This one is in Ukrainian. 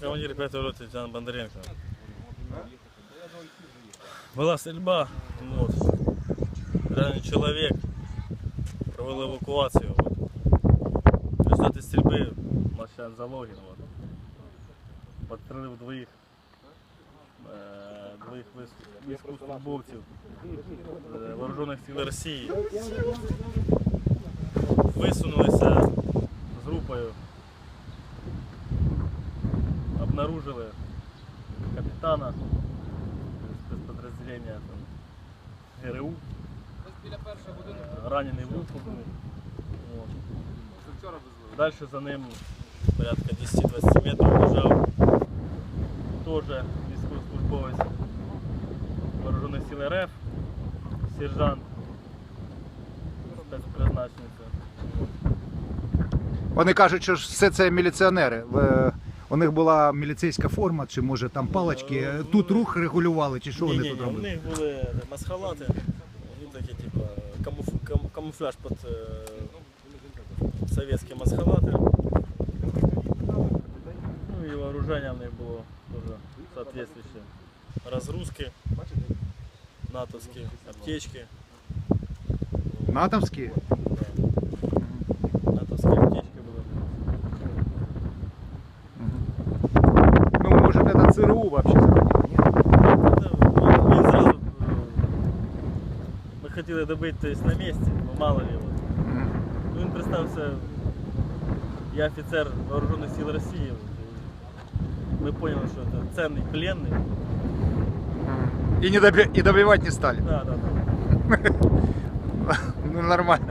Командир 5 роты Лейтенант Бондаренко. Была стрельба, вот. Раненый человек, провел эвакуацию. Вот. В результате стрельбы Маршан Залогин. Вот. Подстрелив двоїх, е, двоїх військ- військовослужбовців е, Вооружених сил Росії. Висунулися з групою, обнаружили капітана спецподразделения там, ГРУ, е, ранений в руку був. Дальше за ним порядка 10-20 метрів лежав теж військовослужбовець Вооружених сил РФ, сержант спецпризначниця. Вони кажуть, що все це міліціонери. У них була міліцейська форма, чи може там палички. Тут рух регулювали, чи що Ні, вони ні, тут ні, у робили? них були масхалати, вони такі, типу, камуф, кам, камуфляж під е, совєтські масхалати. Ну і вооруження в них було теж соответствуюче. Розгрузки, натовські, аптечки. Натовські? ЦРУ взагалі заходило, ні? Ну, вот Він зразу, е, ми хотіли добити то есть, на місці, ну мало ли. от. Мгм. Ну, він представився, я офіцер Вооружених сил Росії. Ми поняли, що це ценний пленний. І, не добі... і добивати не стали. Да, да, да. Ну, нормально.